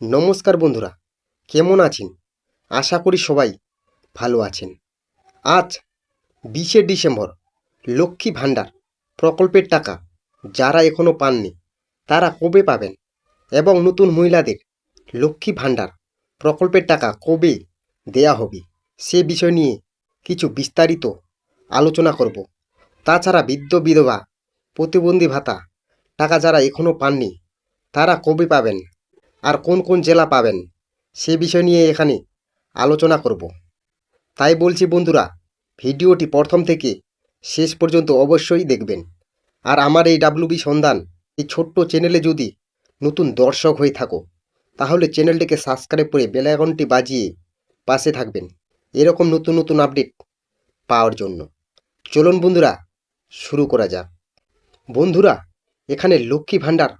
নমস্কার বন্ধুরা, কেমন আছেন? আশা করি সবাই ভালো আছেন। আজ বিশে ডিসেম্বর, লক্ষ্মী ভাণ্ডার প্রকল্পের টাকা যারা এখনও পাননি, তারা কবে পাবেন? এবং নতুন মহিলাদের লক্ষ্মী ভাণ্ডার প্রকল্পের টাকা কবে দেয়া হবে, সে বিষয় নিয়ে কিছু বিস্তারিত আলোচনা করব। তাছাড়া বৃদ্ধ, বিধবা, প্রতিবন্ধী ভাতা, টাকা যারা এখনও পাননি, তারা কবে পাবেন? আর কোন কোন জেলা পাবেন, সে বিষয় নিয়ে এখানে আলোচনা করব। তাই বলছি বন্ধুরা, ভিডিওটি প্রথম থেকে শেষ পর্যন্ত অবশ্যই দেখবেন। আর আমার এই ডাব্লিউবি সন্ধান, এই ছোট্ট চ্যানেলে যদি নতুন দর্শক হয়ে থাকো, তাহলে চ্যানেলটিকে সাবস্ক্রাইব করে বেল আইকনটি বাজিয়ে পাশে থাকবেন। এরকম নতুন নতুন আপডেট পাওয়ার জন্য। চলুন বন্ধুরা, শুরু করা যাক। বন্ধুরা, এখানে লক্ষ্মী ভাণ্ডার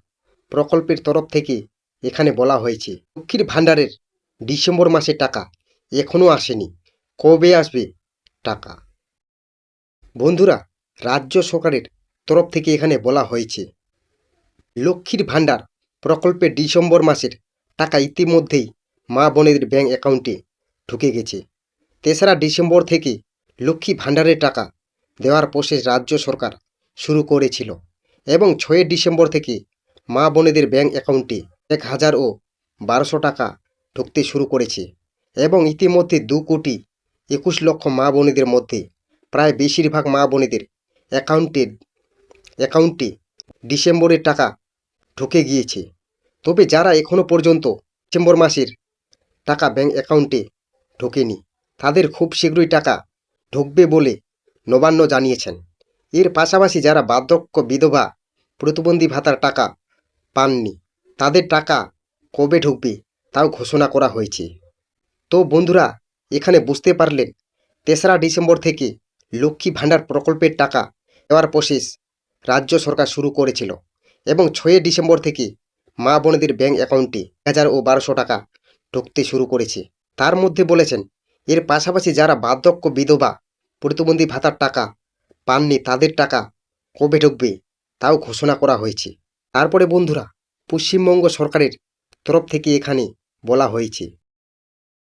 প্রকল্পের তরফ থেকে এখানে বলা হয়েছে, লক্ষ্মীর ভাণ্ডারের ডিসেম্বর মাসে টাকা এখনও আসেনি। কবে আসবে টাকা? বন্ধুরা, রাজ্য সরকারের তরফ থেকে এখানে বলা হয়েছে, লক্ষ্মীর ভাণ্ডার প্রকল্পে ডিসেম্বর মাসের টাকা ইতিমধ্যেই মা বোনেদের ব্যাঙ্ক অ্যাকাউন্টে ঢুকে গেছে। তেসরা ডিসেম্বর থেকে লক্ষ্মী ভাণ্ডারের টাকা দেওয়ার প্রসেস রাজ্য সরকার শুরু করেছিল এবং ছয় ডিসেম্বর থেকে মা বোনেদের ব্যাঙ্ক অ্যাকাউন্টে এক হাজার ও বারোশো টাকা ঢুকতে শুরু করেছে এবং ইতিমধ্যে দু কোটি একুশ লক্ষ মা বোনেদের মধ্যে প্রায় বেশিরভাগ মা বোনেদের অ্যাকাউন্টে অ্যাকাউন্টে ডিসেম্বরের টাকা ঢুকে গিয়েছে। তবে যারা এখনও পর্যন্ত ডিসেম্বর মাসের টাকা ব্যাংক অ্যাকাউন্টে ঢোকেনি, তাদের খুব শীঘ্রই টাকা ঢুকবে বলে নবান্ন জানিয়েছেন। এর পাশাপাশি যারা বার্ধক্য বিধবা প্রতিবন্ধী ভাতার টাকা পাননি তাদের টাকা কবে ঢুকবে তাও ঘোষণা করা হয়েছে। তো বন্ধুরা, এখানে বুঝতে পারলেন, তেসরা ডিসেম্বর থেকে লক্ষ্মী ভাণ্ডার প্রকল্পের টাকা দেওয়ার প্রসেস রাজ্য সরকার শুরু করেছিল এবং ছয় ডিসেম্বর থেকে মা বোনেদের ব্যাঙ্ক অ্যাকাউন্টে হাজার ও বারোশো টাকা ঢুকতে শুরু করেছে। তার মধ্যে বলেছেন, এর পাশাপাশি যারা বার্ধক্য বিধবা প্রতিবন্ধী ভাতার টাকা পাননি তাদের টাকা কবে ঢুকবে তাও ঘোষণা করা হয়েছে। তারপরে বন্ধুরা পশ্চিমবঙ্গ সরকারের তরফ থেকে এখানে বলা হয়েছে।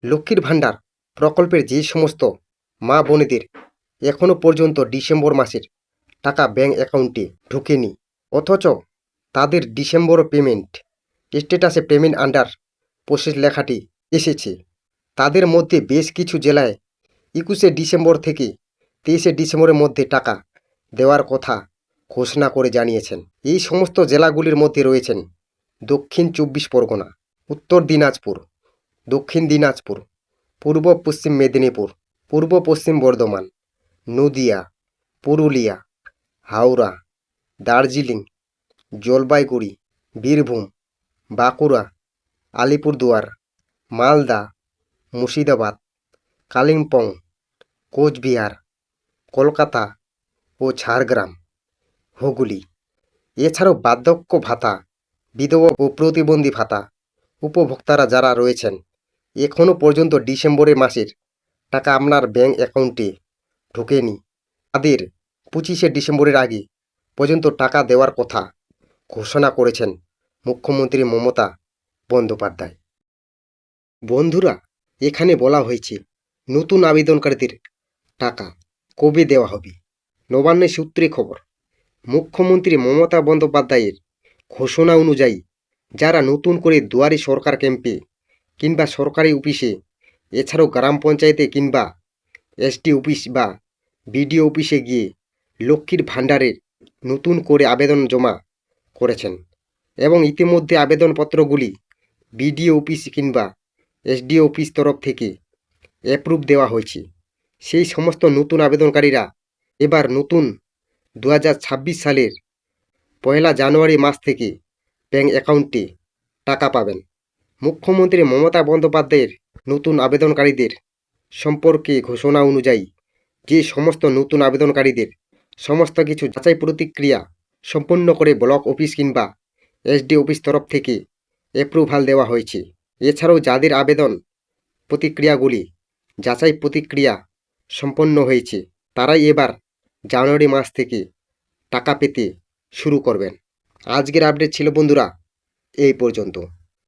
লক্ষ্মীর ভাণ্ডার প্রকল্পের যে সমস্ত মা বোনেদের এখনও পর্যন্ত ডিসেম্বর মাসের টাকা ব্যাঙ্ক অ্যাকাউন্টে ঢুকেনি, অথচ তাদের ডিসেম্বর পেমেন্ট, স্ট্যাটাসে পেমেন্ট আন্ডার প্রসেস লেখাটি এসেছে। তাদের মধ্যে বেশ কিছু জেলায় একুশে ডিসেম্বর থেকে তেইশে ডিসেম্বরের মধ্যে টাকা দেওয়ার কথা ঘোষণা করে জানিয়েছেন। এই সমস্ত জেলাগুলির মধ্যে রয়েছেন দক্ষিণ চব্বিশ পরগনা, উত্তর দিনাজপুর, দক্ষিণ দিনাজপুর, পূর্ব পশ্চিম মেদিনীপুর, পূর্ব পশ্চিম বর্ধমান, নদিয়া, পুরুলিয়া, হাওড়া, দার্জিলিং, জলপাইগুড়ি, বীরভূম, বাঁকুড়া, আলিপুরদুয়ার, মালদা, মুর্শিদাবাদ, কালিম্পং, কোচবিহার, কলকাতা ও ঝাড়গ্রাম, হুগলি। এছাড়াও বার্ধক্য ভাতা বিধবা ও প্রতিবন্ধী ভাতা। উপভোক্তারা যারা রয়েছেন এখনও পর্যন্ত ডিসেম্বরের মাসের টাকা আপনার ব্যাংক অ্যাকাউন্টে ঢোকেনি। তাদের পঁচিশে ডিসেম্বরের আগে পর্যন্ত টাকা দেওয়ার কথা ঘোষণা করেছেন মুখ্যমন্ত্রী মমতা বন্দ্যোপাধ্যায়। বন্ধুরা, এখানে বলা হয়েছে, নতুন আবেদনকারীদের টাকা কবে দেওয়া হবে? নবান্নের সূত্রে খবর, মুখ্যমন্ত্রী মমতা বন্দ্যোপাধ্যায়ের ঘোষণা অনুযায়ী, যারা নতুন করে দুয়ারে সরকার ক্যাম্পে কিংবা সরকারি অফিসে, এছাড়াও গ্রাম পঞ্চায়েতে কিংবা এসডি অফিস বা বিডিও অফিসে গিয়ে লক্ষ্মীর ভাণ্ডারের নতুন করে আবেদন জমা করেছেন এবং ইতিমধ্যে আবেদনপত্রগুলি বিডিও অফিস কিংবা এসডিও অফিস তরফ থেকে অ্যাপ্রুভ দেওয়া হয়েছে। সেই সমস্ত নতুন আবেদনকারীরা এবার নতুন দু হাজার ছাব্বিশ সালের পয়লা জানুয়ারি মাস থেকে ব্যাঙ্ক অ্যাকাউন্টে টাকা পাবেন। মুখ্যমন্ত্রী মমতা বন্দ্যোপাধ্যায়ের নতুন আবেদনকারীদের সম্পর্কে ঘোষণা অনুযায়ী যে সমস্ত নতুন আবেদনকারীদের সমস্ত কিছু যাচাই প্রতিক্রিয়া সম্পন্ন করে ব্লক অফিস কিংবা এসডি অফিস তরফ থেকে অ্যাপ্রুভাল দেওয়া হয়েছে। এছাড়াও যাদের আবেদন প্রতিক্রিয়াগুলি যাচাই প্রতিক্রিয়া সম্পন্ন হয়েছে, তারাই এবার জানুয়ারি মাস থেকে টাকা পেতে শুরু করবেন। আজকের আপডেট ছিল বন্ধুরা এই পর্যন্ত।